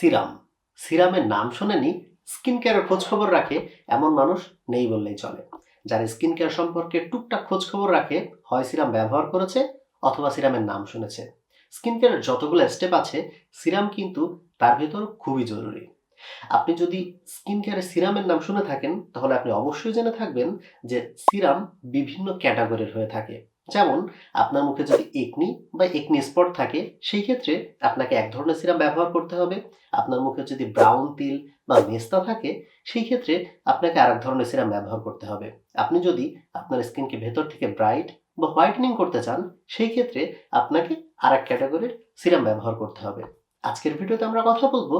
Serum. সিরামের নাম শোনেনি skin কেয়ারের খোঁজ খবর রাখে এমন মানুষ নেই বললেই চলে। যারা স্কিন কেয়ার সম্পর্কে টুকটাক খোঁজ খবর রাখে, হয় সিরাম ব্যবহার করেছে অথবা সিরামের নাম শুনেছে। স্কিন কেয়ারের যতগুলো স্টেপ আছে, সিরাম কিন্তু তার ভেতর খুবই জরুরি। আপনি যদি স্কিন কেয়ারের সিরামের নাম শুনে থাকেন, তাহলে আপনি অবশ্যই জেনে থাকবেন যে সিরাম বিভিন্ন ক্যাটাগরির হয়ে থাকে। যেমন আপনার মুখে যদি একনি বা একনি স্পট থাকে, সেই ক্ষেত্রে আপনাকে এক ধরনের সিরাম ব্যবহার করতে হবে। আপনার মুখে যদি ব্রাউন তিল বা মেস্তা থাকে, সেই ক্ষেত্রে আপনাকে আরেক ধরনের সিরাম ব্যবহার করতে হবে। আপনি যদি আপনার স্কিনকে ভেতর থেকে ব্রাইট বা হোয়াইটনিং করতে চান, সেই ক্ষেত্রে আপনাকে আর এক ক্যাটাগরির সিরাম ব্যবহার করতে হবে। আজকের ভিডিওতে আমরা কথা বলব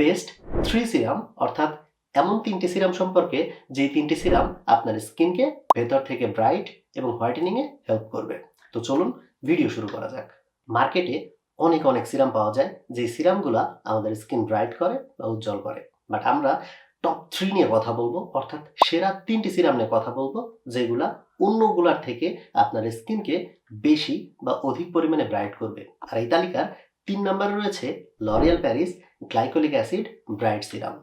বেস্ট থ্রি সিরাম অর্থাৎ এমন তিনটি সিরাম সম্পর্কে যেই তিনটি সিরাম আপনার স্কিনকে ভেতর থেকে ব্রাইট এবং হোয়াইটেনিংয়ে হেল্প করবে। তো চলুন ভিডিও শুরু করা যাক। মার্কেটে অনেক অনেক সিরাম পাওয়া যায় যে সিরামগুলা আমাদের স্কিন ব্রাইট করে বা উজ্জ্বল করে। বাট আমরা টপ থ্রি নিয়ে কথা বলব, অর্থাৎ সেরা তিনটি সিরাম নিয়ে কথা বলব, যেগুলা অন্যগুলার থেকে আপনার স্কিনকে বেশি বা অধিক পরিমাণে ব্রাইট করবে। আর এই তালিকার তিন নম্বরে রয়েছে L'Oreal Paris glycolic acid bright serum.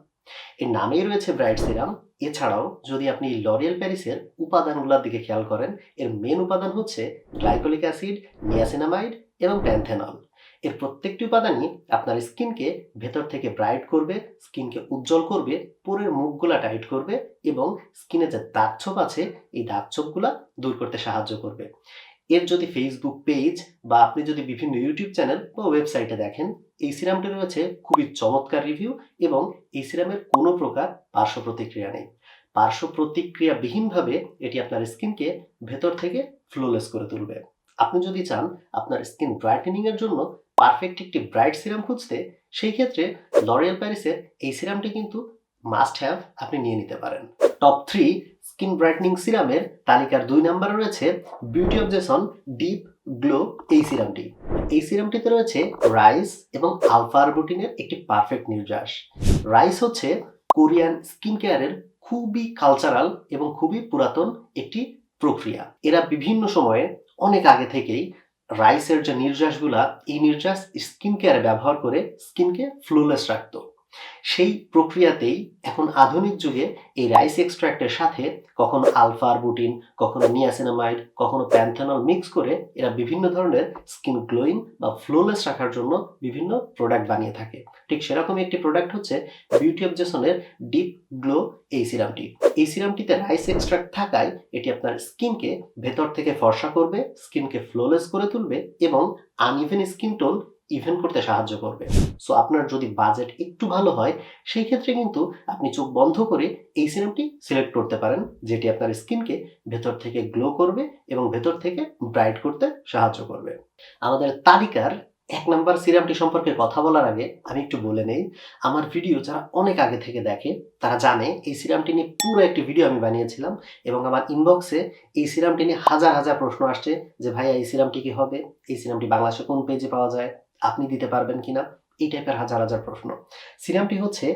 এর নামেই রয়েছে ব্রাইট সিরাম। এছাড়াও যদি আপনি লরিয়াল প্যারিসের উপাদানগুলোর দিকে খেয়াল করেন, এর মেন উপাদান হচ্ছে গ্লাইকোলিক অ্যাসিড নিয়াসিনামাইড এবং প্যান্থেনল এর প্রত্যেকটি উপাদানই আপনার স্কিনকে ভেতর থেকে ব্রাইট করবে, স্কিনকে উজ্জ্বল করবে পোরের মুখগুলা টাইট করবে এবং স্কিনে যে দাগছোপ আছে, এই দাগছোপগুলা দূর করতে সাহায্য করবে। এর যদি ফেসবুক পেজ বা আপনি যদি বিভিন্ন ইউটিউব চ্যানেল বা ওয়েবসাইটে দেখেন, এই সিরামটি রয়েছে খুবই চমৎকার রিভিউ এবং এই সিরামের কোনো প্রকার পার্শ্ব প্রতিক্রিয়া নেই। পার্শ্ব প্রতিক্রিয়াবিহীনভাবে এটি আপনার স্কিনকে ভেতর থেকে ফ্লোলেস করে তুলবে। আপনি যদি চান আপনার স্কিন ব্রাইটেনিং এর জন্য পারফেক্ট একটি ব্রাইট সিরাম খুঁজতে, সেই ক্ষেত্রে লরিয়াল প্যারিসের এই সিরামটি কিন্তু মাস্ট হ্যাভ আপনি নিয়ে নিতে পারেন। টপ থ্রি স্কিন ব্রাইটনিং সিরামের তালিকার দুই নম্বরে রয়েছে Beauty of Joseon deep glow এই সিরামটি। এই সিরামটিতে রয়েছে রাইস এবং আলফা আরবুটিনের একটি পারফেক্ট নির্যাস রাইস হচ্ছে কোরিয়ান স্কিন কেয়ারের খুবই কালচারাল এবং খুবই পুরাতন একটি প্রক্রিয়া। এরা বিভিন্ন সময়ে অনেক আগে থেকেই রাইসের যে নির্যাসগুলা এই নির্যাস স্কিন কেয়ারে ব্যবহার করে স্কিনকে ফ্লোলেস রাখতো। সেই প্রক্রিয়াতেই এখন আধুনিক যুগে এই রাইস এক্সট্র্যাক্টের সাথে কখনো আলফা আরবুটিন কখনো নিয়াসিনামাইড কখনো প্যান্থানল মিক্স করে এরা বিভিন্ন ধরনের স্কিন গ্লোয়িং বা ফ্লোলেস রাখার জন্য বিভিন্ন প্রোডাক্ট বানিয়ে থাকে। ঠিক সেরকম একটি প্রোডাক্ট হচ্ছে বিউটি অফ জেসনের ডিপ গ্লো এই সিরামটি এই সিরামটিতে রাইস এক্সট্রাক্ট থাকায় এটি আপনার স্কিনকে ভেতর থেকে ফর্সা করবে স্কিনকে ফ্লোলেস করে তুলবে এবং আনইভেন স্কিন টোন ইভেন করতে সাহায্য করবে। সো আপনার যদি বাজেট একটু ভালো হয়, সেই ক্ষেত্রে কিন্তু আপনি চোখ বন্ধ করে এই সিরামটি সিলেক্ট করতে পারেন, যেটি আপনার স্কিনকে ভেতর থেকে গ্লো করবে এবং ভেতর থেকে ব্রাইট করতে সাহায্য করবে। আমাদের তালিকার এক নাম্বার সিরামটি সম্পর্কে কথা বলার আগে আমি একটু বলে নেই, আমার ভিডিও যারা অনেক আগে থেকে দেখে, তারা জানে এই সিরামটি নিয়ে পুরো একটি ভিডিও আমি বানিয়েছিলাম এবং আমার ইনবক্সে এই সিরামটি নিয়ে হাজার হাজার প্রশ্ন আসছে যে, ভাইয়া, এই সিরামটি কি হবে? এই সিরামটি বাংলাদেশে কোন পেজে পাওয়া যায়? আপনি দিতে পারবেন কিনা? এই টাইপের হাজার হাজার প্রশ্ন। সিরামটি হচ্ছে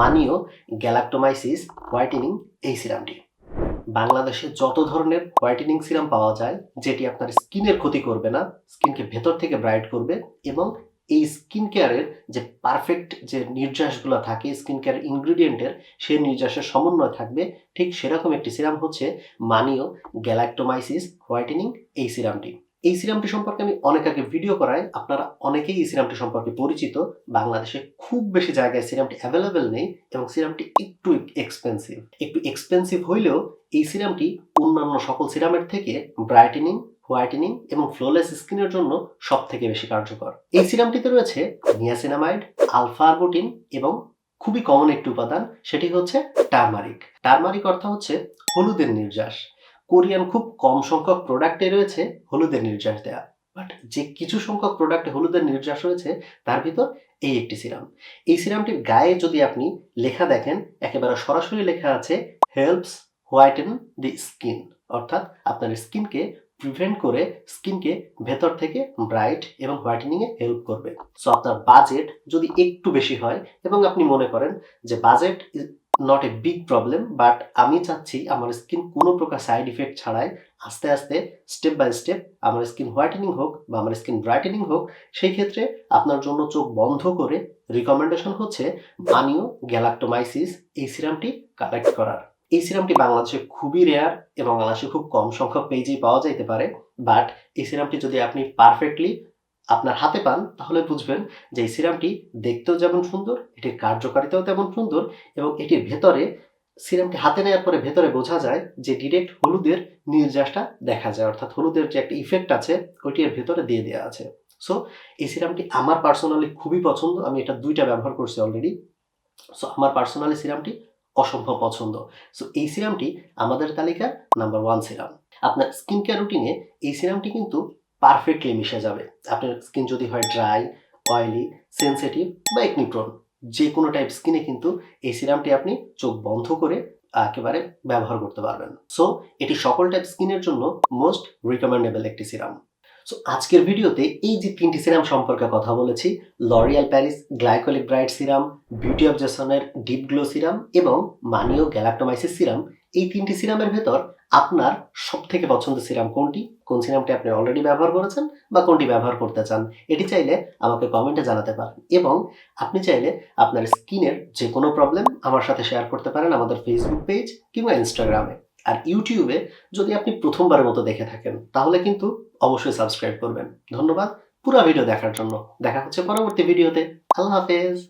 মানিও গ্যালাক্টোমাইসিস হোয়াইটেনিং এই সিরামটি। বাংলাদেশে যত ধরনের হোয়াইটেনিং সিরাম পাওয়া যায়, যেটি আপনার স্কিনের ক্ষতি করবে না, স্কিনকে ভেতর থেকে ব্রাইট করবে এবং এই স্কিন কেয়ারের যে পারফেক্ট যে নির্যাসগুলো থাকে, স্কিন কেয়ার ইনগ্রিডিয়েন্টের সেই নির্যাসের সমন্বয় থাকবে। ঠিক সেরকম একটি সিরাম হচ্ছে মানিও গ্যালাক্টোমাইসিস হোয়াইটেনিং এই সিরামটি। এই সিরামটি সম্পর্কে আমি অনেক আগে ভিডিও করাই আপনারা অনেকেই এই সিরামটি সম্পর্কে পরিচিত। বাংলাদেশে খুব বেশি জায়গায় সিরামটি অ্যাভেলেবেল নেই এবং সিরামটি একটু এক্সপেন্সিভ একটু এক্সপেন্সিভ হইলেও এই সিরামটি অন্যান্য সকল সিরামের থেকে ব্রাইটেনিং হোয়াইটেনিং এবং ফ্লোলেস স্কিনের জন্য সব থেকে বেশি কার্যকর। এই সিরামটিতে রয়েছে নিয়াসিনামাইড আলফা আরবুটিন এবং খুবই কমন একটি উপাদান, সেটি হচ্ছে টার্মারিক টার্মারিক অর্থ হচ্ছে হলুদের নির্যাস। কোরিয়ান খুব কম সংখ্যক প্রোডাক্টে রয়েছে হলুদের নির্যাস দেয়া। বাট যে কিছু সংখ্যক প্রোডাক্টে হলুদের নির্যাস রয়েছে, তার ভিতর এই একটি সিরাম এই সিরামটির গায়ে যদি আপনি লেখা দেখেন, একেবারে সরাসরি লেখা আছে হেল্পস হোয়াইটেন দি স্কিন অর্থাৎ আপনার স্কিনকে প্রিভেন্ট করে স্কিনকে ভেতর থেকে ব্রাইট এবং হোয়াইটেনিংয়ে হেল্প করবে। সো আপনার বাজেট যদি একটু বেশি হয়, এবং আপনি মনে করেন যে budget not a big problem but আমি চাচ্ছি আমার স্কিন কোনো প্রকার সাইড ইফেক্ট ছাড়াই আস্তে আস্তে স্টেপ বাই স্টেপ আমার স্কিন হোয়াইটেনিং হোক বা আমার স্কিন ব্রাইটেনিং হোক, সেই ক্ষেত্রে আপনার জন্য চোখ বন্ধ করে রিকমেন্ডেশন হচ্ছে মানিও গ্যালাক্টোমাইসিস এই সিরামটি কালেক্ট করার। এই সিরামটি বাংলাদেশে খুবই রেয়ার এবং বাংলাদেশে খুব কম সংখ্যক পেজেই পাওয়া যাইতে পারে বাট এই সিরামটি যদি আপনি পারফেক্টলি আপনার হাতে পান, তাহলে বুঝবেন যে এই সিরামটি দেখতেও যেমন সুন্দর, এটির কার্যকারিতাও তেমন সুন্দর এবং এটির ভেতরে, সিরামটি হাতে নেওয়ার পরে ভেতরে বোঝা যায় যে ডিরেক্ট হলুদের নির্যাসটা দেখা যায়, অর্থাৎ হলুদের যে একটা ইফেক্ট আছে, ওইটি এর ভেতরে দিয়ে দেওয়া আছে। সো এই সিরামটি আমার পার্সোনালি খুবই পছন্দ, আমি এটা দুইটা ব্যবহার করছি অলরেডি সো আমার পার্সোনালি সিরামটি অসম্ভব পছন্দ। সো এই সিরামটি আমাদের তালিকার নাম্বার ওয়ান সিরাম। আপনার স্কিন কেয়ার রুটিনে এই সিরামটি কিন্তু পারফেক্টলি মিশে যাবে। আপনার স্কিন যদি হয় ড্রাই অয়েলি সেন্সিটিভ বা একনিপ্রন যে কোনো টাইপ স্কিনে কিন্তু এই সিরামটি আপনি চোখ বন্ধ করে একেবারে ব্যবহার করতে পারবেন। সো এটি সকল টাইপ স্কিনের জন্য মোস্ট রিকমেন্ডেবল একটি সিরাম সো আজকের ভিডিওতে এই যে তিনটি সিরাম সম্পর্কে কথা বলেছি L'Oreal Paris glycolic bright serum Beauty of জেসনের deep glow serum এবং মানিও গ্যালাক্টোমাইসিস সিরাম এই তিনটি সিরামের ভেতর আপনার সব থেকে পছন্দের সিরাম কোনটি? কোন সিরামটি আপনি অলরেডি ব্যবহার করেছেন বা কোনটি ব্যবহার করতে চান? এটি চাইলে আমাকে কমেন্টে জানাতে পারেন। এবং আপনি চাইলে আপনার স্কিনের যে কোনো প্রবলেম আমার সাথে শেয়ার করতে পারেন আমাদের ফেসবুক পেজ কিংবা ইনস্টাগ্রামে আর ইউটিউবে যদি আপনি প্রথমবারের মতো দেখে থাকেন, তাহলে কিন্তু অবশ্যই সাবস্ক্রাইব করবেন। ধন্যবাদ, পুরো ভিডিও দেখার জন্য। দেখা হচ্ছে পরবর্তী ভিডিওতে আল্লাহ হাফেজ।